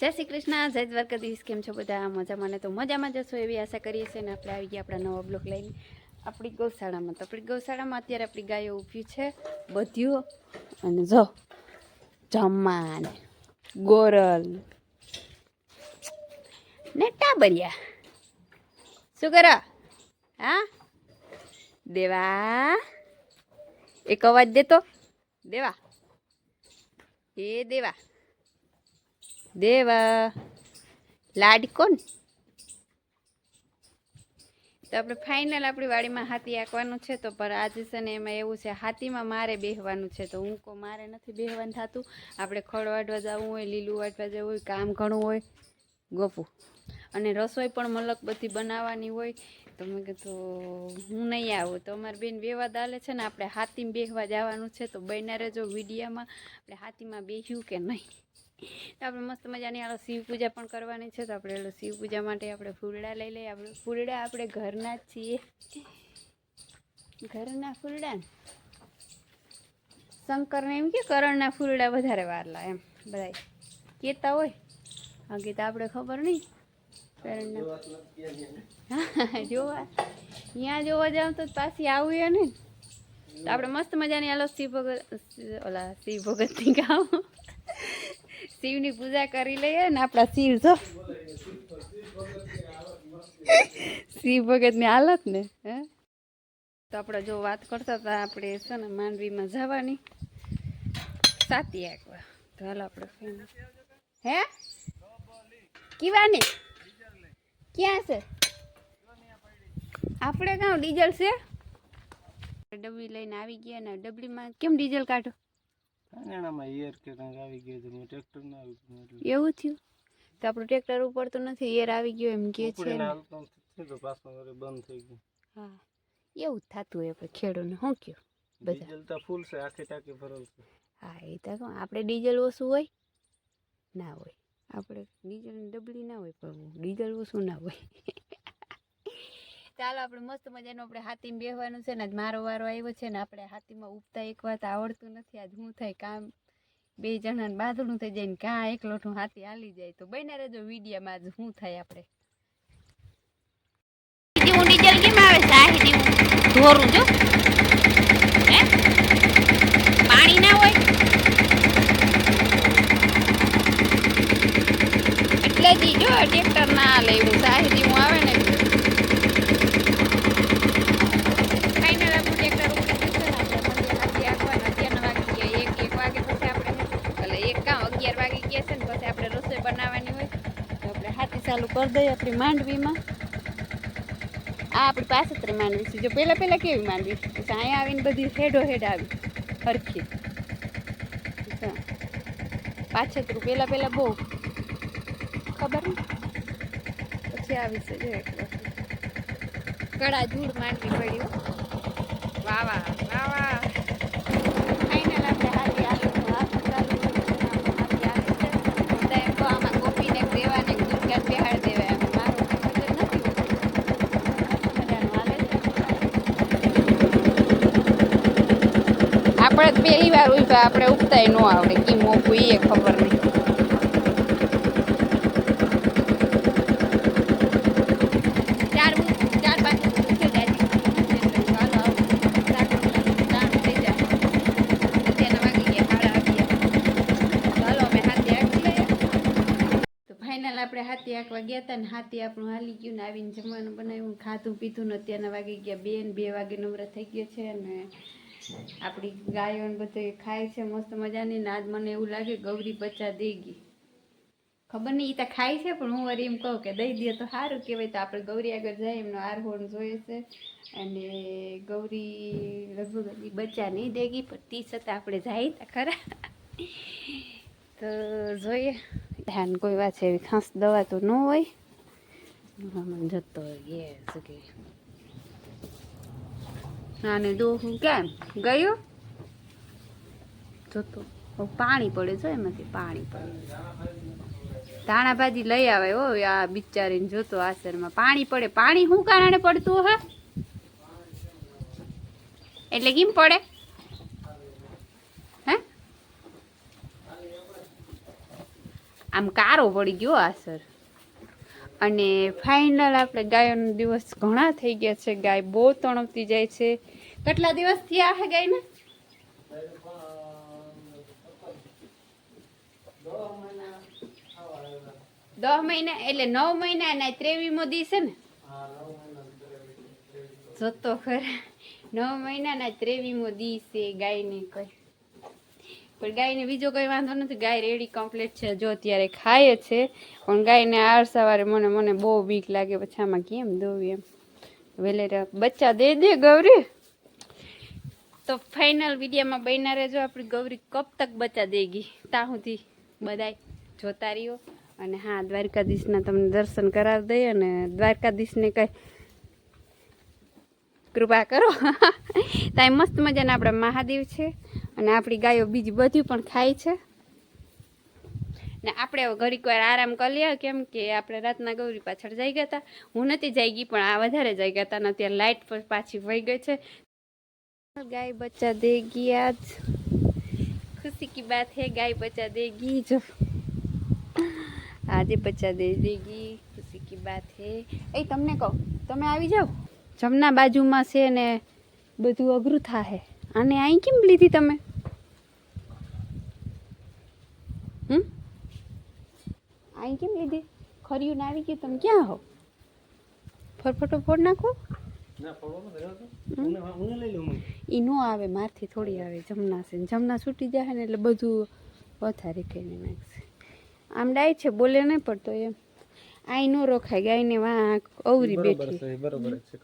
જય શ્રી કૃષ્ણ, જય દ્વારકાધીશ. કેમ છો બધા? મજામાં મને તો મજામાં જશો એવી આશા કરીએ છીએ ને આપણે આવી ગયા આપણા નવા બ્લોક લઈને. આપણી ગૌશાળામાં તો આપણી ગૌશાળામાં અત્યારે આપણી ગાયો ઊભી છે બધ્યો અને જો જમાન ગોરલ ને ટાબરિયા. શું કરો? હા? દેવા? એક અવાજ દેતો દેવા. એ દેવા. દેવા લાડકોન તો આપણે ફાઇનલ આપણી વાડીમાં હાથી આંકવાનું છે તો પર આજે છે ને એમાં એવું છે, હાથીમાં મારે બેહવાનું છે તો હું કો મારે નથી બેહવાનું થતું. આપણે ખડ વાટવા જવું હોય, લીલું વાટવા જવું હોય, કામ ઘણું હોય, ગોપું. અને રસોઈ પણ મલક બધી બનાવવાની હોય તો મેં કીધું હું નહીં આવું. તો અમારી બેન બેવા દાલે છે ને, આપણે હાથીમાં બેહવા જવાનું છે તો બન્યા રહેજો વિડીયામાં. આપણે હાથીમાં બેહ્યું કે નહીં? આપણે મસ્ત મજાની આ શિવ પૂજા પણ કરવાની છે. તો આપણે શિવ પૂજા માટે આપણે ફૂલડા લઈ લઈએ. આપણે ફૂલડા આપણે ઘરના જ છીએ. ઘરના ફૂલડા શંકરને એમ કે કરણના ફૂલડા વધારે વારલા એમ. બધા કહેતા હોય? બાકી તો આપણે ખબર નહીં. કરણના જોવા. ત્યાં જોવા જાવ તો પાછી આવું ને તો આપણે મસ્ત મજાની આલો શિવ ભગત ઓલા શિવ ભગતની ગામ શિવની પૂજા કરી લઈએ ને આપણા શિવ, જો. શિવ ભગતની હાલત ને, હે? તો આપણે જો વાત કરતા હતા આપણે છે ને માંડવીમાં જવાની. સાતી આગવા તો હાલો આપણે. હે? કીવાની? ક્યાં છે? આપણે કાં ડીઝલ છે? ડબલી લઈને આવી ગયા ને, ડબલીમાં કેમ ડીઝલ કાઢો? હરિયાણામાં એર કે કંઈક આવી ગયું હતું ટ્રેક્ટર ના આવી ગયું એવું થયું? તો આપણું ટ્રેક્ટર ઉપર તો નથી એર આવી ગયો એમ કે છે તો પાછો બંધ થઈ ગયું. હા. એવું થતું હોય આપણે ખેડૂને શું. ડીઝલ તો ફૂલ છે આખી ટાંકી ભરેલ છે. હા એ તો આપણે ડીઝલ ઓછું હોય? ના હોય. આપણે ડીઝલની ડબલી ના હોય પણ ડીઝલ ઓછું ના હોય. ચાલો, આપણે મસ્ત મજાનું આપણે હાથીમાં બેહવાનું છે ને. આજ મારો વારો આવ્યો છે ને, આપણે હાથીમાં ઉપતા એક વાત આવડતું નથી. આજ હું થાય કામ, બે જણાને બાંધણું થઈ જાય ને કાં એકલોઠું હાથી હાલી જાય. તો બન્યા રહેજો વિડીયામાં, આજ શું થાય આપણે. ડીઝલ કેમ આવે સાહી ધોરું જો. હે? પાણી ના હોય. એટલે જ જો, ટ્રેક્ટર ના લેવું એવું સાહેબી હું આવે ને ફાઇનલ આપણું ટ્રેક્ટર ઉપર જશે ને આપણે મંદિર હાથી આગવાના અત્યારના વાગી ગયા એક એક વાગે પછી આપણે એટલે એક કામ અગિયાર વાગી ગયા છે ને પછી આપણે રસોઈ બનાવવાની હોય તો આપણે હાથી ચાલુ કરી દઈએ આપણી માંડવીમાં. આ આપણી પાસેતરી માંડવી છે. જો પહેલાં પહેલાં કેવી માંડવી? પછી અહીંયા આવીને બધી હેડો હેડ આવી, હરખી. પાછેતરું પહેલાં પહેલાં બહુ. ખબર ને? પછી આવી છે જો કડા ધૂળ માંડવી પડ્યું. વાહ વાહ વાહ વાહ. ફાઇનલ આપણે હાથી આવી તો હાથી ચાલુ કર્યું. હાથી આવે છે બધા એમ કહો આમાં ગોપીને દેવાને દુર્ગા બેહાડ દેવા એમ મારું કંઈ મગજ નથી હોતું. મજાનું હાલે છે બે વાર ઊભા આપણે ઉપતાય ન આવડે કી મોકું એ ખબર નહીં ચાર ચાર પાંચ આપણે હાથી આંકવા ગયા હતા ને હાથી આપણું હાલી ગયું ને આવીને જમવાનું બનાવ્યું ખાધું પીધું ને અત્યારના વાગી ગયા બે ને બે વાગે નવરા થઈ ગયા છે અને આપણી ગાયો ને બધું ખાય છે, મસ્ત મજાની ને આજ મને એવું લાગે ગૌરી બચ્ચા દઈ ગઈ. ખબર નહીં એ તો ખાય છે, પણ હું વળી એમ કહું કે દઈ દે તો સારું કહેવાય. તો આપણે ગૌરી આગળ જાય, એમનો આરહોણ જોઈએ છે. અને ગૌરી લગભગ બચ્ચા નહીં દેગી પણ તી છતાં આપણે જાય તા ખરા. તો જોઈએ. ધ્યાન કોઈ વાત છે એવી ખાસ દવા તો ન હોય. જતો હોય કે. આને દોહું કેમ? ગયું? જોતો પાણી પડે છે એમાંથી, પાણી પડે. ધાણા ભાજી લઈ આવે હો, આ બિચારીને જોતો આસરમાં પાણી પડે. પાણી શું કારણે પડતું હે? એટલે કેમ પડે? હે? આમ કારો પડી ગયો આ સર અને ફાઇનલ આપણે ગાયોનો દિવસ ઘણા થઈ ગયા છે. ગાય બહુ તણપતી જાય છે. કેટલા દિવસ થયા હે ને દસ મહિના, એટલે નવ મહિના ના ત્રેવીમો દી ને? જોતો ખરા. નવ મહિનાના ત્રેવીમો દી છે ગાયને કઈ. પણ ગાયને બીજો કોઈ વાંધો નથી, ગાય રેડી કમ્પ્લીટ છે. જો અત્યારે ખાય છે, પણ ગાયને આર સવારે મને મને બહુ બીક લાગે, પછી આમાં કેમ દોવી એમ? વેલેરા બચ્ચા દે દે ગૌરી. તો ફાઇનલ વિડીયોમાં બન્યા રહેજો. આપણી ગૌરી કબ તક બચા દેગી? ત્યાં સુધી બધાય જોતા રહ્યો. અને હા, દ્વારકાધીશના તમને દર્શન કરાવી દઈએ અને દ્વારકાધીશને કંઈ કૃપા કરો. ત્યાં મસ્ત મજાના આપણા મહાદેવ છે અને આપણી ગાયો બીજી બધી પણ ખાય છે. ને આપણે ઘડીક વાર આરામ કરી લઈએ. કેમ કે આપણે રાતના ગૌરી પાછળ જઈ ગયા હતા હું નથી જઈ ગઈ, પણ આ વધારે જઈ ગયા હતા અને અત્યારે લાઇટ પર પાછી વહી ગઈ છે. ગાય બચ્ચા દેગી આજ खुशी की बात है गाय बच्चा देगी जो આજે બચ્ચા દે દેગી ખુશી की बात है એ તમને કહું તમે આવી જાઓ જમના બાજુમાં છે ને બધું અઘરું થાહે અને અહીં કેમ લીધી તમે હમ અહીં કેમ લીધી ખર્યું ના આવી ગયું તમે ક્યાં હો ફટફટો ફોડ નાખો ના પડવાનું રહ્યો તો ઉને ઉને લઈ લઉં હું. એ નો આવે મારથી થોડી આવે જમના છે. જમના છૂટી જાય ને એટલે બધું વધારે કરીને નાખશે. આમ ડાય છે બોલે નહીં પડતો એમ. આઈ નો રોખાય ગાયને વાં અવરી બેઠી. બરોબર છે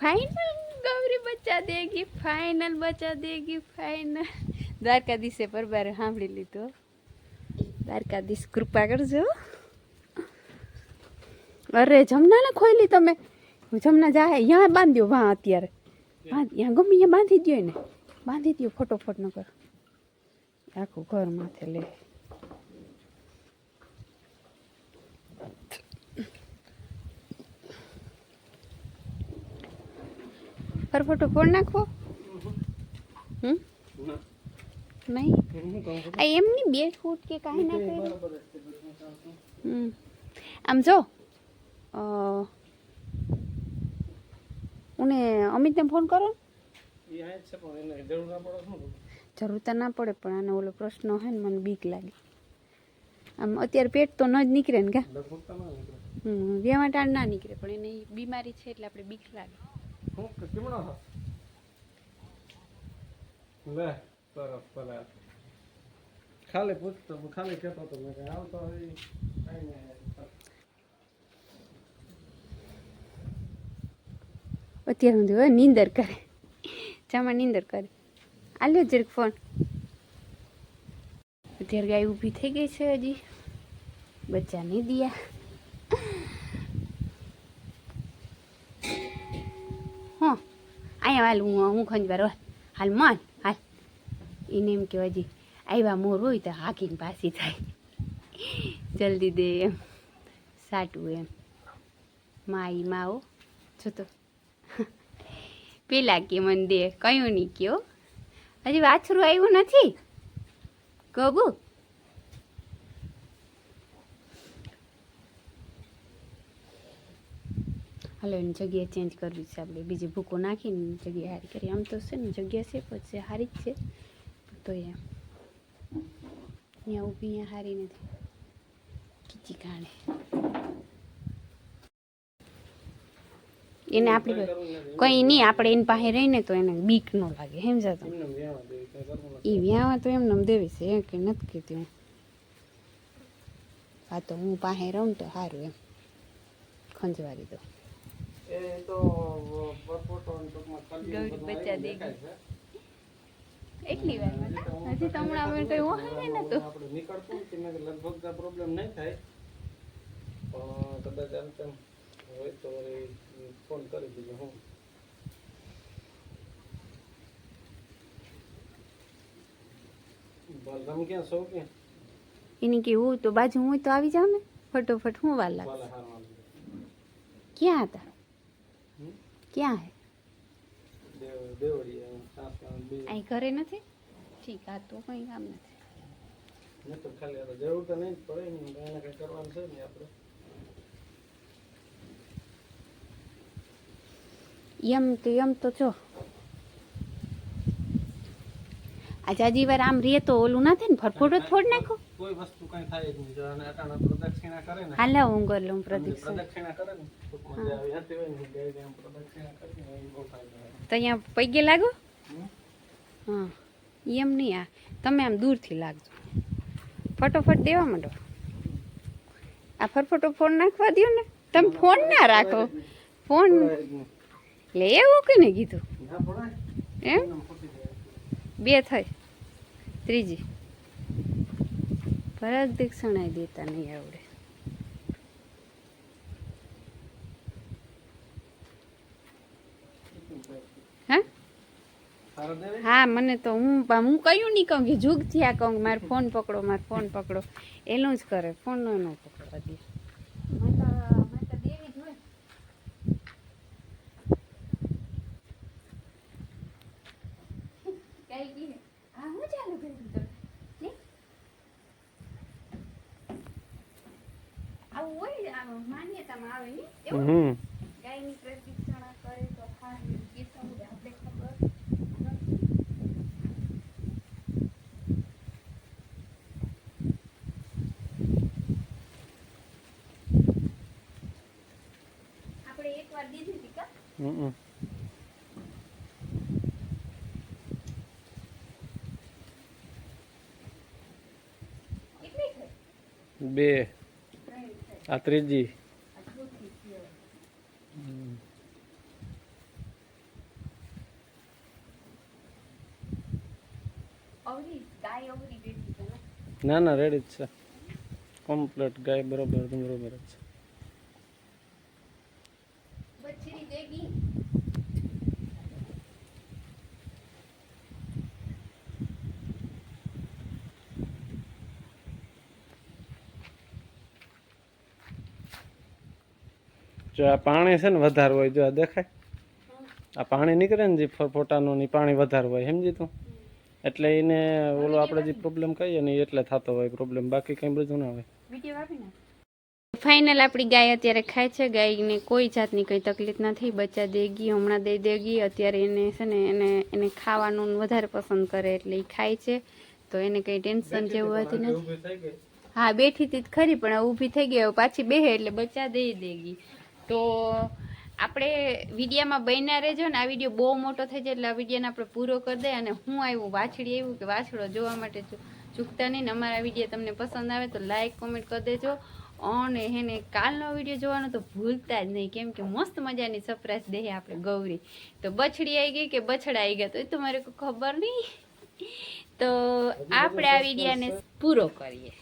ફાઇનલ ગૌરી બચ્ચા દેગી ફાઇનલ બચ્ચા દેગી ફાઇનલ દ્વારકાધીશે પરબારે સાંભળી લીધો. દ્વારકાધીશ કૃપા કરજો. અરે જમના ને ખોઈલી તમે. જમના જાય. બાંધી બાંધ્યો વાં અત્યારે. ત્યાં ગમે ત્યાં બાંધી દ્યો ને બાંધી દ્યો ફટોફટ ન કર આખું ઘર માથે લે. ફરફટો ફોડ નાખવો. હમ? નહીં? આ એમની બે ફૂટ કે કાંઈ ના. હમ. આમ જો અ, ઉને અમિતને ફોન કરો. જરૂર તો ના પડે પણ આનો ઓલો પ્રશ્ન હોય ને મને બીક લાગે. આમ અત્યારે પેટ તો ન જ નીકળે ને કા. હમ વ્યવહાર ટાણ ના નીકળે પણ એને બીમારી છે એટલે આપણે બીક લાગે? લે સરસ ભલે ખાલી પૂછતો ખાલી કહેતો તો મેં આવતો હોય કાંઈ નહીં અત્યારે હું હવે નીંદર કરે. જામાં નીંદર કરે. આલ્યો જરીક ફોન. અત્યારે ગાય ઊભી થઈ ગઈ છે હજી. બચ્ચા નહીં દિયા. હા, અહીંયા હાલ હું હું ખંજવાર હાલ માન, હાલ. એને એમ કહેવા હજી આવ્યા મોર હોય તો હાકીને પાછી થાય. જલ્દી દે એમ. સાટું એમ. માઈ માઓ જો તો પેલા કે મને દે, કયું નહીં કયો હજી વાછરું આવ્યું નથી? કબુ હાલો, એની જગ્યાએ ચેન્જ કરવી છે આપણે. બીજી ભૂકો નાખીને જગ્યા હારી કરી. આમ તો છે ને, જગ્યા છે પછી હારી જ છે. તો એમ અહીંયા ઊભી, અહીંયા હારી નથી. કીચી કાણે એને આપણી પાસે કંઈ નહીં આપણે એની પાસે રહીને તો એને બીક ન લાગે સમજા નથી. એ વ્યાવા તો એમને એમ દેવી છે એ કે નથી કીધું હા. આ તો હું પાસે રહું તો સારું એમ. ખંજવારી દો તો. એટલી વાર હજી તો હમણાં કઈ વહાણે નતું નીકળતું લગભગ પ્રોબ્લેમ નહીં થાય. કદાચ આમ તેમ હોય તો ફોન કરી દીધો હું. બલરામ ક્યાં છો કે? એને કે હું તો બાજુ હું તો આવી જાઉં ને? ફટોફટ હું વાર લાગે. ક્યાં હતા? ક્યાં હે? અહીં ઘરે નથી? ઠીક આ તો કંઈ કામ નથી. તો ખાલી જરૂર તો નહીં પડે ને કંઈ કરવાનું છે ને આપણે? એમ તો એમ તો જો. આ જાજી વાર આમ રે તો ઓલું ના થાય ને જ ફોડ નાખો. કોઈ વસ્તુ કઈ થાય જ નહીં. અને અટાણા પ્રદક્ષિણા કરે ને હાલા હું કર લઉં પ્રદક્ષિણા. કરે ને ટૂંકમાં જે આવી હતી હોય ને બે જેમ પ્રદક્ષિણા કરીને એ બહુ ફાયદો તો અહીંયા પૈગે લાગો? હા એમ નહીં આ. તમે આમ દૂરથી લાગજો. ફટોફટ દેવા માંડો. આ ફટફટો ફોન નાખવા દ્યો ને. તમે ફોન ના રાખો. ફોન. લે એવું કઈને કીધું? ના એમ? બે થઈ ત્રીજી. ભરત દીક્ષણાય દેતા નહીં આવડે. હા? મને તો હું હું કયું નહીં કહું કે જુગ થયા કહું મારે ફોન પકડો, મારે ફોન પકડો. એનું જ કરે ફોન નો ન પકડવા દે મેં તો મેં તો દેવી જ હોય કઈ કી આ હું ચાલુ કરી તો લે. આવું હોય આ માન્યતામાં આવે ને એવું હમ ગાયની પ્રદક્ષિણા કરે તો ખાસ એ સમજે આપણે ખબર આપણે એકવાર દીધી હતી કા હમ કેટલી થઈ બે ત્રણ થઈ આ ત્રીજી ના ના રેડી જ છે. કમ્પ્લીટ ગાય બરોબર બરોબર જ છે. જો આ પાણી છે ને વધારે હોય જો આ દેખાય. આ પાણી નીકળે ને જે ફોટાનું ને પાણી વધારે હોય સમજી તું? એટલે એને ઓલો આપણે જે પ્રોબ્લેમ કહીએ ને એટલે થતો હોય પ્રોબ્લેમ બાકી કંઈ બધું ના હોય. વીડિયો ને ફાઇનલ આપણી ગાય અત્યારે ખાય છે ગાયને કોઈ જાતની કંઈ તકલીફ નથી બચ્ચા દેગી હમણાં દઈ દેગી અત્યારે એને છે ને એને એને ખાવાનું વધારે પસંદ કરે એટલે એ ખાય છે. તો એને કંઈ ટેન્શન જેવું હતું નથી. ગઈ. હા બેઠી હતી જ ખરી પણ ઊભી થઈ ગઈ હવે પાછી બેહે એટલે બચ્ચા દઈ દેગી તો આપણે વિડીયામાં બન્યા રહેજો ને. આ વીડિયો બહુ મોટો થઈ જાય એટલે આ વિડીયોને આપણે પૂરો કરી દઈએ અને હું આવ્યું વાછડી આવ્યું કે વાછડો જોવા માટે ચૂકતા નહીં ને અમારા વીડિયો તમને પસંદ આવે તો લાઈક કોમેન્ટ કરી દેજો. અને હેને કાલનો વીડિયો જોવાનો તો ભૂલતા જ નહીં. કેમ કે મસ્ત મજાની સરપ્રાઈઝ દે આપણે ગૌરી. તો બછડી આવી ગઈ કે બછડા આવી ગયા? તો એ તો મારે કોઈ ખબર નહીં. તો આપણે આ વિડીયાને પૂરો કરીએ.